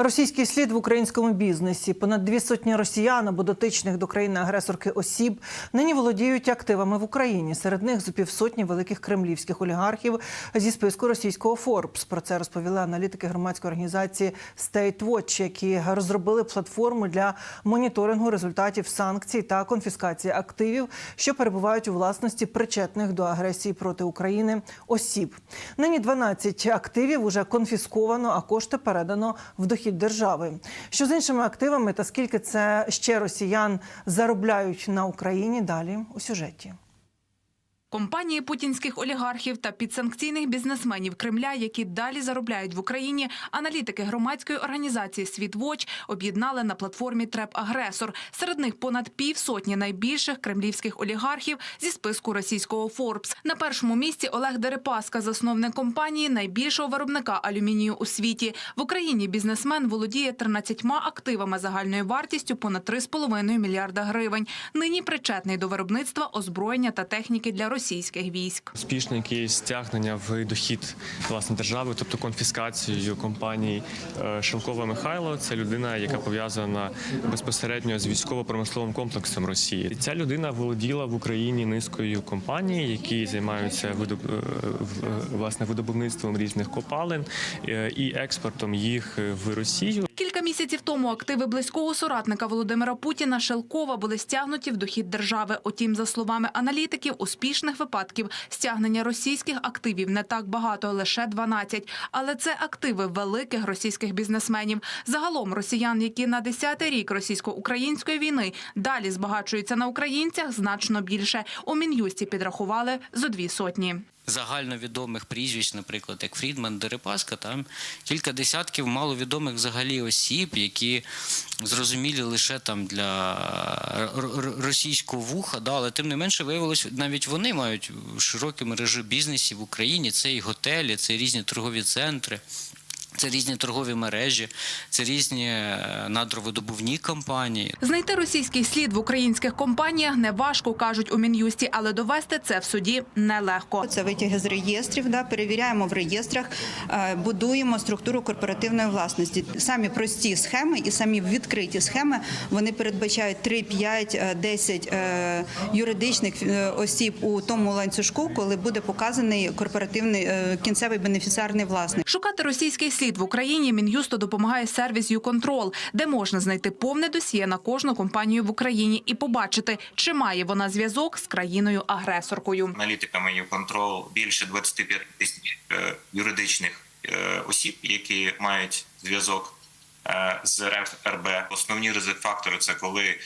Російський слід в українському бізнесі. Понад дві сотні росіян або дотичних до країни-агресорки осіб нині володіють активами в Україні. Серед них зо півсотні великих кремлівських олігархів зі списку російського Форбс. Про це розповіли аналітики громадської організації State Watch, які розробили платформу для моніторингу результатів санкцій та конфіскації активів, що перебувають у власності причетних до агресії проти України осіб. Нині 12 активів уже конфісковано, а кошти передано в дохід держави. Що з іншими активами та скільки це ще росіян заробляють на Україні? Далі у сюжеті. Компанії путінських олігархів та підсанкційних бізнесменів Кремля, які далі заробляють в Україні, аналітики громадської організації «Світвоч» об'єднали на платформі «Треп Агресор». Серед них понад півсотні найбільших кремлівських олігархів зі списку російського «Форбс». На першому місці Олег Дерипаска, засновник компанії найбільшого виробника алюмінію у світі. В Україні бізнесмен володіє 13 активами загальною вартістю понад 3,5 мільярда гривень. Нині причетний до виробництва озброєння та техніки для російських військ. Успішний якийсь стягнення в дохід власне держави, тобто конфіскацією компанії Е, Шелкова Михайло. Це людина, яка пов'язана безпосередньо з військово-промисловим комплексом Росії. Ця людина володіла в Україні низкою компаній, які займаються видоб... е, е, власне видобувництвом різних копалин і експортом їх в Росію. Кілька місяців тому активи близького соратника Володимира Путіна Шелкова були стягнуті в дохід держави. Утім, за словами аналітиків, успішних випадків стягнення російських активів не так багато, лише 12. Але це активи великих російських бізнесменів. Загалом росіян, які на 10-й рік російсько-української війни далі збагачуються на українцях, значно більше. У Мін'юсті підрахували зо дві сотні. Загальновідомих прізвищ, наприклад, як Фрідман, Дерипаска, там кілька десятків маловідомих взагалі осіб, які зрозумілі лише там для р- російського вуха, да, але тим не менше виявилось, навіть вони мають широкі мережі бізнесів в Україні. Це і готелі, це і різні торгові центри. Це різні торгові мережі, це різні е, надровидобувні компанії. Знайти російський слід в українських компаніях не важко, кажуть у Мін'юсті, але довести це в суді нелегко. Це витяги з реєстрів, да, перевіряємо в реєстрах, е, будуємо структуру корпоративної власності. Самі прості схеми і самі відкриті схеми вони передбачають 3, 5, е, 10 е, юридичних е, осіб у тому ланцюжку, коли буде показаний корпоративний кінцевий бенефіціарний власник. Шукати російський слід в Україні Мін'юсту допомагає сервіс «Юконтрол», де можна знайти повне досьє на кожну компанію в Україні і побачити, чи має вона зв'язок з країною-агресоркою. аналітиками Юконтрол більше 25 тисяч е, юридичних е, осіб, які мають зв'язок е, з РБ. Основні ризик-фактори це коли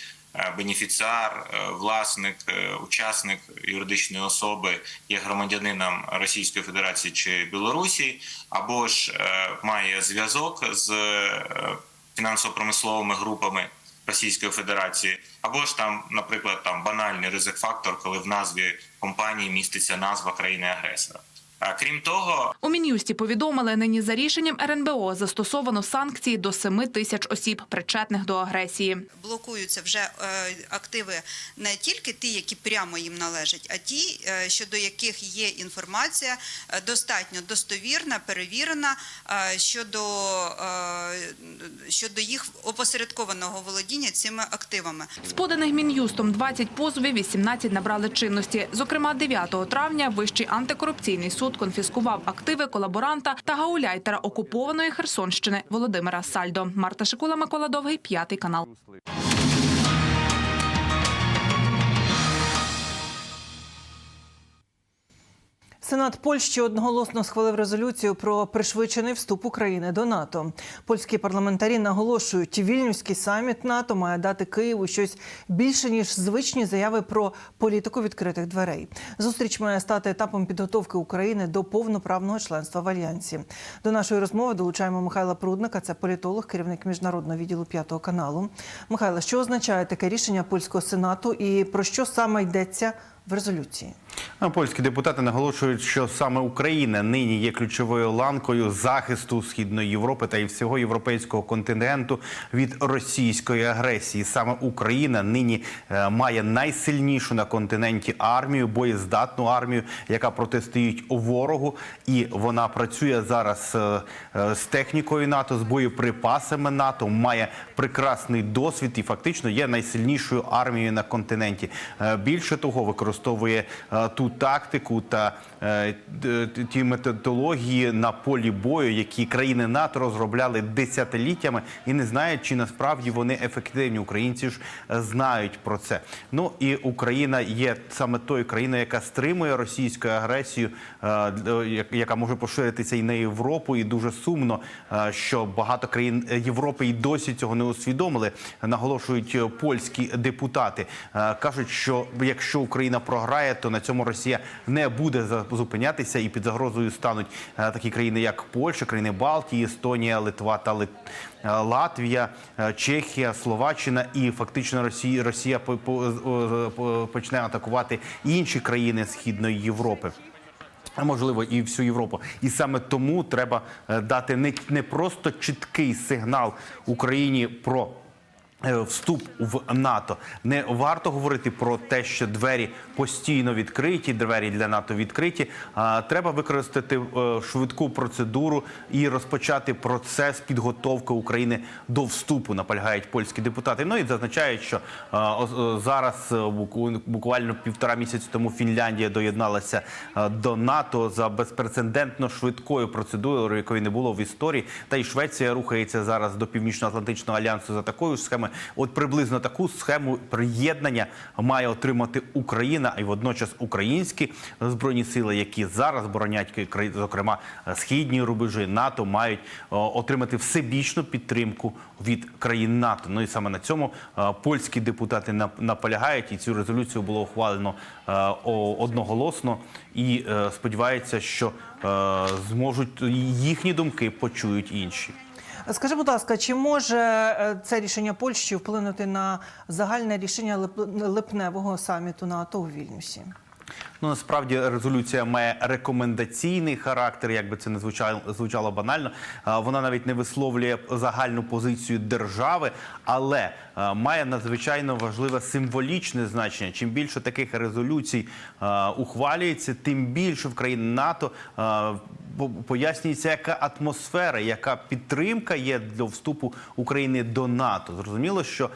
бенефіціар, е, власник, е, учасник юридичної особи є громадянином Російської Федерації чи Білорусі, або ж е, має зв'язок з е, фінансово-промисловими групами. Російської Федерації, або ж там, наприклад, там банальний ризик-фактор, коли в назві компанії міститься назва країни-агресора. А крім того, У Мін'юсті повідомили, нині за рішенням РНБО застосовано санкції до 7 тисяч осіб, причетних до агресії. блокуються вже е, активи не тільки ті, які прямо їм належать, а ті, е, щодо яких є інформація е, достатньо достовірна, перевірена щодо, щодо їх опосередкованого володіння цими активами. З поданих Мін'юстом 20 позовів, 18 набрали чинності. Зокрема, 9 травня Вищий антикорупційний суд конфіскував активи колаборанта та гауляйтера окупованої Херсонщини Володимира Сальдо. Марта Шикула, Микола Довгий, п'ятий канал. Сенат Польщі одноголосно схвалив резолюцію про пришвидшений вступ України до НАТО. Польські парламентарі наголошують, вільнюський саміт НАТО має дати Києву щось більше ніж звичні заяви про політику відкритих дверей. Зустріч має стати етапом підготовки України до повноправного членства в альянсі. До нашої розмови долучаємо Михайла Прудника. Це політолог, керівник міжнародного відділу п'ятого каналу. Михайло, що означає таке рішення польського сенату і про що саме йдеться в резолюції? А Польські депутати наголошують, що саме Україна нині є ключовою ланкою захисту східної Європи та і всього європейського континенту від російської агресії. Саме Україна нині е, має найсильнішу на континенті армію, боєздатну армію, яка протистоїть ворогу, і вона працює зараз е, е, з технікою НАТО, з боєприпасами НАТО, має прекрасний досвід і фактично є найсильнішою армією на континенті. Більше того, використовує ту тактику та ті методології на полі бою, які країни НАТО розробляли десятиліттями, і не знають, чи насправді вони ефективні. Українці ж е, знають про це. Ну і Україна є саме тою країною, яка стримує російську агресію, е, яка може поширитися і на Європу. І дуже сумно, е, що багато країн Європи і досі цього не усвідомили. Наголошують е, польські депутати. Е, Кажуть, що якщо Україна програє, то на цьому Росія не буде за- зупинятися, і під загрозою стануть е, такі країни, як Польща, країни Балтії, Естонія, Литва та Лит... е, Латвія, е, Чехія, Словаччина, і фактично Росія Росія по- по- по- почне атакувати інші країни Східної Європи. А можливо, і всю Європу, і саме тому треба дати не, не просто чіткий сигнал Україні про вступ в НАТО. Не варто говорити про те, що двері постійно відкриті, двері для НАТО відкриті. А треба використати е, швидку процедуру і розпочати процес підготовки України до вступу. Наполягають польські депутати. Ну і зазначають, що е, зараз е, буквально півтора місяці тому Фінляндія доєдналася е, до НАТО за безпрецедентно швидкою процедурою, якої не було в історії. Та й Швеція рухається зараз до Північно-Атлантичного альянсу за такою схемою. От приблизно таку схему приєднання має отримати Україна, і водночас українські збройні сили, які зараз боронять зокрема східні рубежі НАТО, мають отримати всебічну підтримку від країн НАТО. Ну і саме на цьому е, польські депутати нап- наполягають, і цю резолюцію було ухвалено е, одноголосно. І е, сподіваються, що е, зможуть їхні думки почують інші. Скажи, будь ласка, чи може е, це рішення Польщі вплинути на загальне рішення липневого саміту НАТО у Вільнюсі? Ну насправді резолюція має рекомендаційний характер, як би це не звучало, звучало банально. Вона навіть не висловлює загальну позицію держави, але має надзвичайно важливе символічне значення. Чим більше таких резолюцій ухвалюється, тим більше в країни НАТО. Пояснюється, яка атмосфера, яка підтримка є для вступу України до НАТО. Зрозуміло, що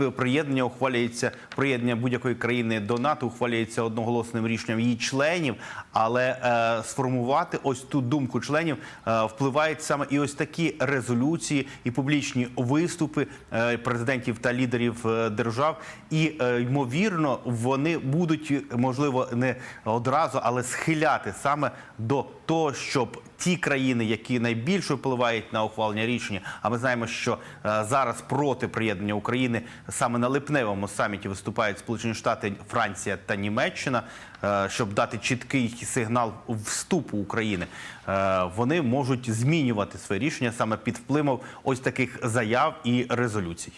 е, приєднання ухвалюється приєднання будь-якої країни до НАТО, ухвалюється одноголосним рішенням її членів, але е, сформувати ось ту думку членів е, впливають саме і ось такі резолюції, і публічні виступи е, президентів та лідерів е, держав. І е, ймовірно, вони будуть можливо не одразу, але схиляти саме до того, щоб ті країни, які найбільше впливають на ухвалення рішення, а ми знаємо, що е, зараз проти приєднання України саме на липневому саміті виступають Сполучені Штати, Франція та Німеччина, е, щоб дати чіткий сигнал вступу України. Е, вони можуть змінювати своє рішення саме під впливом ось таких заяв і резолюцій.